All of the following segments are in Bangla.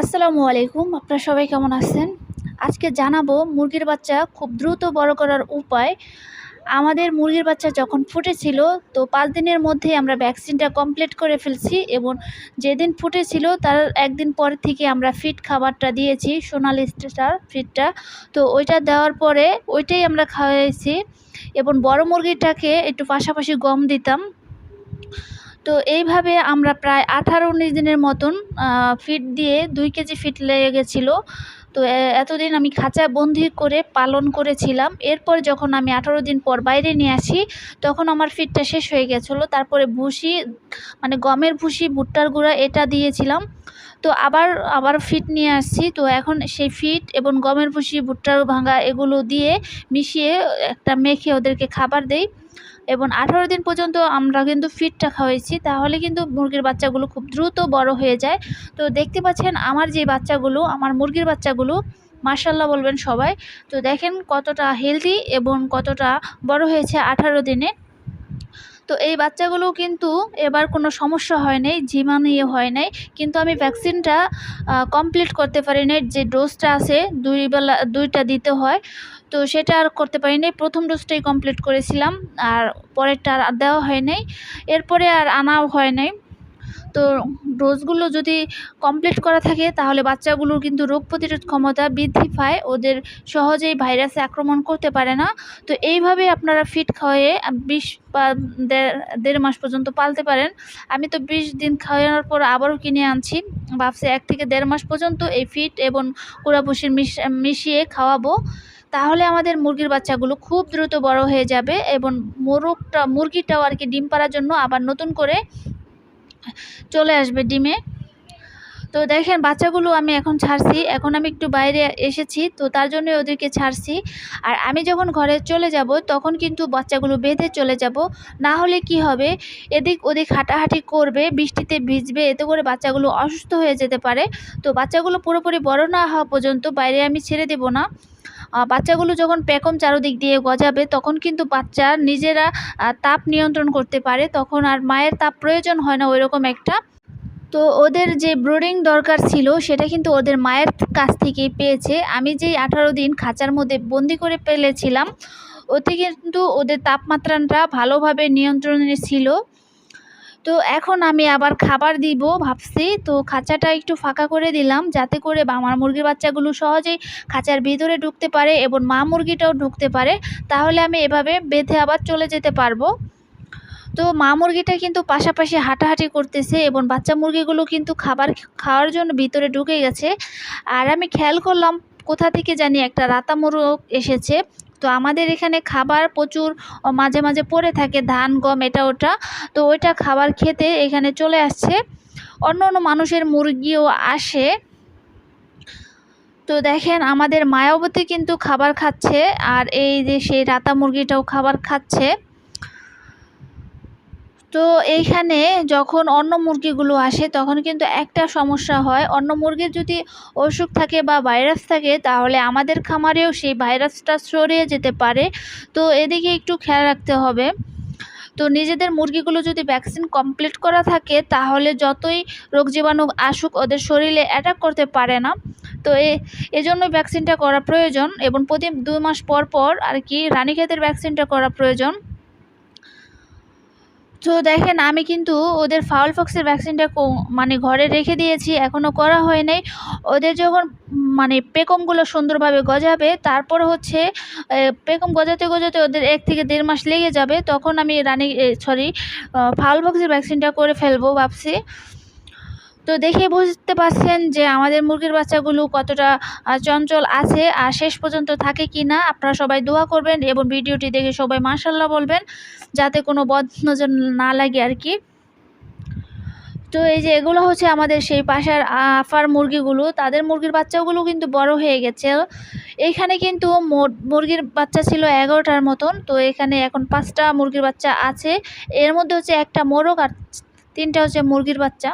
আসসালামু আলাইকুম, আপনারা সবাই কেমন আছেন? আজকে জানাব মুরগির বাচ্চা খুব দ্রুত বড় করার উপায়। আমাদের মুরগির বাচ্চা যখন ফুটেছিল, তো পাঁচ দিনের মধ্যে আমরা ভ্যাকসিনটা কমপ্লিট করে ফেলছি এবং যেদিন ফুটেছিল, তার একদিন পর থেকে আমরা ফিট খাবারটা দিয়েছি, সোনালি স্টার ফিটটা তো ওইটা দেওয়ার পরে ওইটাই আমরা খাওয়াইছি এবং বড় মুরগিটাকে একটু পাশাপাশি গম দিতাম। তো এইভাবে আমরা প্রায় আঠারো উনিশ দিনের মতন ফিট দিয়ে দুই কেজি ফিট লেগে গেছিল। তো এতদিন আমি খাঁচা বন্দি করে পালন করেছিলাম। এরপর যখন আমি আঠারো দিন পর বাইরে নিয়ে আসি, তখন আমার ফিটটা শেষ হয়ে গেছিল। তারপরে ভুসি মানে গমের ভুসি, ভুট্টার গুঁড়া, এটা দিয়েছিলাম। তো আবার আবার ফিট নিয়ে আসছি। তো এখন সেই ফিট এবং গমের ভুসি, ভুট্টার ভাঙা এগুলো দিয়ে মিশিয়ে একটা মেখে ওদেরকে খাবার দেই। এবং আঠারো দিন পর্যন্ত আমরা কিন্তু ফিট রাখা হয়েছি তাহলে কিন্তু মুরগির বাচ্চাগুলো খুব দ্রুত বড় হয়ে যায়। তো দেখতে পাচ্ছেন আমার যে বাচ্চাগুলো, আমার মুরগির বাচ্চাগুলো মার্শাল্লাহ বলবেন সবাই। তো দেখেন কতটা হেলদি এবং কতটা বড় হয়েছে আঠারো দিনে। তো এই বাচ্চাগুলো কিন্তু এবার কোনো সমস্যা হয় নাই নিয়ে হয় নাই। কিন্তু আমি ভ্যাকসিনটা কমপ্লিট করতে পারি নাই, যে ডোজটা আছে, দুই বেলা, দুইটা দিতে হয়। তো সেটা আর করতে পারি পারিনি। প্রথম ডোজটাই কমপ্লিট করেছিলাম, আর পরেরটা আর দেওয়া হয় নাই। এরপরে আর আনাও হয় নাই। তো ডোজগুলো যদি কমপ্লিট করা থাকে, তাহলে বাচ্চাগুলোর কিন্তু রোগ প্রতিরোধ ক্ষমতা বৃদ্ধি পায়। ওদের সহজেই ভাইরাসে আক্রমণ করতে পারে না। তো এইভাবে আপনারা ফিট খাওয়ায়ে বিশ বা দেড় মাস পর্যন্ত পালতে পারেন। আমি তো বিশ দিন খাওয়ানোর পর আবারও কিনে আনছি। ভাবছি এক থেকে দেড় মাস পর্যন্ত এই ফিট এবং কুড়াপুষির মিশিয়ে খাওয়াবো। তাহলে আমাদের মুরগির বাচ্চাগুলো খুব দ্রুত বড় হয়ে যাবে এবং মোরগটা, মুরগিটাও আর কি ডিম পাড়ার জন্য আবার নতুন করে চলে আসবে ডিমে। তো দেখেন বাচ্চাগুলো আমি এখন ছাড়ছি, এখন আমি একটু বাইরে এসেছি, তো তার জন্য ওদেরকে ছাড়ছি। আর আমি যখন ঘরে চলে যাব, তখন কিন্তু বাচ্চাগুলো বেঁধে চলে যাব। না হলে কি হবে? এদিক ওদিক হাঁটাহাঁটি করবে, বৃষ্টিতে ভিজবে, এতে করে বাচ্চাগুলো অসুস্থ হয়ে যেতে পারে। তো বাচ্চাগুলো পুরোপুরি বড় না হওয়া পর্যন্ত বাইরে আমি ছেড়ে দেব না। বাচ্চাগুলো যখন পেকম চারোদিক দিয়ে গজাবে, তখন কিন্তু বাচ্চা নিজেরা তাপ নিয়ন্ত্রণ করতে পারে। তখন আর মায়ের তাপ প্রয়োজন হয় না ওইরকম একটা। তো ওদের যে ব্রোডিং দরকার ছিল, সেটা কিন্তু ওদের মায়ের কাছ থেকেই পেয়েছে। আমি যেই আঠারো দিন খাঁচার মধ্যে বন্দি করে ফেলেছিলাম, ওতে কিন্তু ওদের তাপমাত্রাটা ভালোভাবে নিয়ন্ত্রণে ছিল। তো এখন আমি আবার খাবার দিব ভাবছি। তো খাঁচাটা একটু ফাঁকা করে দিলাম যাতে করে আমার মুরগির বাচ্চাগুলো সহজেই খাঁচার ভিতরে ঢুকতে পারে এবং মা মুরগিটাও ঢুকতে পারে। তাহলে আমি এভাবে বেঁধে আবার চলে যেতে পারব। তো মা মুরগিটা কিন্তু পাশাপাশি হাঁটাহাঁটি করতেছে এবং বাচ্চা মুরগিগুলো কিন্তু খাবার খাওয়ার জন্য ভিতরে ঢুকে গেছে। আর আমি খেয়াল করলাম কোথা থেকে জানি একটা রাতা মোরগ এসেছে। তো আমাদের এখানে খাবার প্রচুর মাঝে মাঝে পড়ে থাকে, ধান, গম, এটা, ওটা। তো ওইটা খাবার খেতে এখানে চলে আসছে। অন্য অন্য মানুষের মুরগিও আসে। তো দেখেন, আমাদের মায়াবতী কিন্তু খাবার খাচ্ছে, আর এই যে সেই রাতা মুরগিটাও খাবার খাচ্ছে। তো এইখানে যখন অন্য মুরগিগুলো আসে, তখন কিন্তু একটা সমস্যা হয়। অন্য মুরগির যদি অসুখ থাকে বা ভাইরাস থাকে, তাহলে আমাদের খামারেও সেই ভাইরাসটা সরিয়ে যেতে পারে। তো এদিকে একটু খেয়াল রাখতে হবে। তো নিজেদের মুরগিগুলো যদি ভ্যাকসিন কমপ্লিট করা থাকে, তাহলে যতই রোগ জীবাণু আসুক, ওদের শরীরে অ্যাটাক করতে পারে না। তো এজন্যই ভ্যাকসিনটা করা প্রয়োজন এবং প্রতি দুই মাস পর পর আর কি রানীক্ষেতের ভ্যাকসিনটা করা প্রয়োজন। তো দেখেন, আমি কিন্তু ওদের ফাউল ফক্সের ভ্যাকসিনটা মানে ঘরে রেখে দিয়েছি এখনও করা হয় নাই। ওদের যখন মানে পেকমগুলো সুন্দরভাবে গজাবে, তারপর হচ্ছে পেকম গজাতে গজাতে ওদের এক থেকে দেড় মাস লেগে যাবে, তখন আমি রানি সরি ফাউল ফক্সের ভ্যাকসিনটা করে ফেলব, ভাবছি। তো দেখে বুঝতে পারছেন যে আমাদের মুরগির বাচ্চাগুলো কতটা চঞ্চল আছে আর শেষ পর্যন্ত থাকে কি না আপনারা সবাই দোয়া করবেন এবং ভিডিওটি দেখে সবাই মাশাল্লাহ বলবেন, যাতে কোনো বদনজর না লাগে আর কি তো এই যে এগুলো হচ্ছে আমাদের সেই পাশার আফার মুরগিগুলো। তাদের মুরগির বাচ্চাগুলো কিন্তু বড় হয়ে গেছে। এইখানে কিন্তু মুরগির বাচ্চা ছিল এগারোটার মতন। তো এখানে এখন পাঁচটা মুরগির বাচ্চা আছে। এর মধ্যে হচ্ছে একটা মোরগ আর তিনটা হচ্ছে মুরগির বাচ্চা।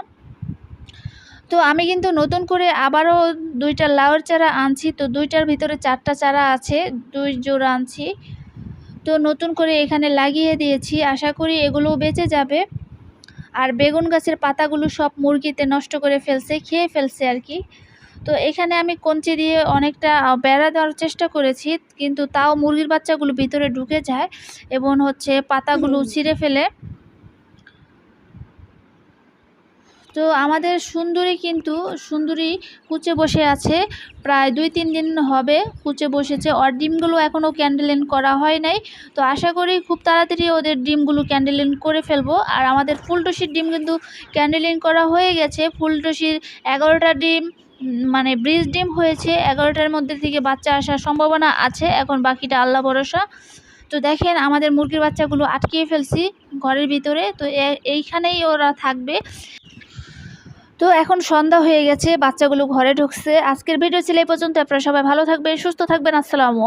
তো আমি কিন্তু নতুন করে আবারও দুইটা লাউয়ের চারা আনছি। তো দুইটার ভিতরে চারটা চারা আছে দুই জোড়া আনছি। তো নতুন করে এখানে লাগিয়ে দিয়েছি। আশা করি এগুলোও বেঁচে যাবে। আর বেগুন গাছের পাতাগুলো সব মুরগিতে নষ্ট করে ফেলছে খেয়ে ফেলছে আর কি। তো এখানে আমি কঞ্চি দিয়ে অনেকটা বেড়া দেওয়ার চেষ্টা করেছি কিন্তু তাও মুরগির বাচ্চাগুলো ভিতরে ঢুকে যায় এবং হচ্ছে পাতাগুলো ছিঁড়ে ফেলে। তো আমাদের সুন্দরী কিন্তু সুন্দরী কুচে বসে আছে। প্রায় দুই তিন দিন হবে কুচে বসেছে। ওর ডিমগুলো এখনও ক্যান্ডেলিন করা হয় নাই। তো আশা করি খুব তাড়াতাড়ি ওদের ডিমগুলো ক্যান্ডেলিন করে ফেলব। আর আমাদের ফুলটসির ডিম কিন্তু ক্যান্ডেলিন করা হয়ে গেছে। ফুলটসির এগারোটা ডিম মানে ব্রিজ ডিম হয়েছে। এগারোটার মধ্যে থেকে বাচ্চা আসার সম্ভাবনা আছে। এখন বাকিটা আল্লাহ ভরসা। তো দেখেন আমাদের মুরগির বাচ্চাগুলো আটকিয়ে ফেলছি ঘরের ভিতরে। তো এইখানেই ওরা থাকবে। তো এখন সন্ধ্যা হয়ে গেছে, বাচ্চাগুলো ঘরে ঢুকছে। আজকের ভিডিও ছিল এই পর্যন্ত। আপনারা সবাই ভালো থাকবেন, সুস্থ থাকবেন। আসসালামু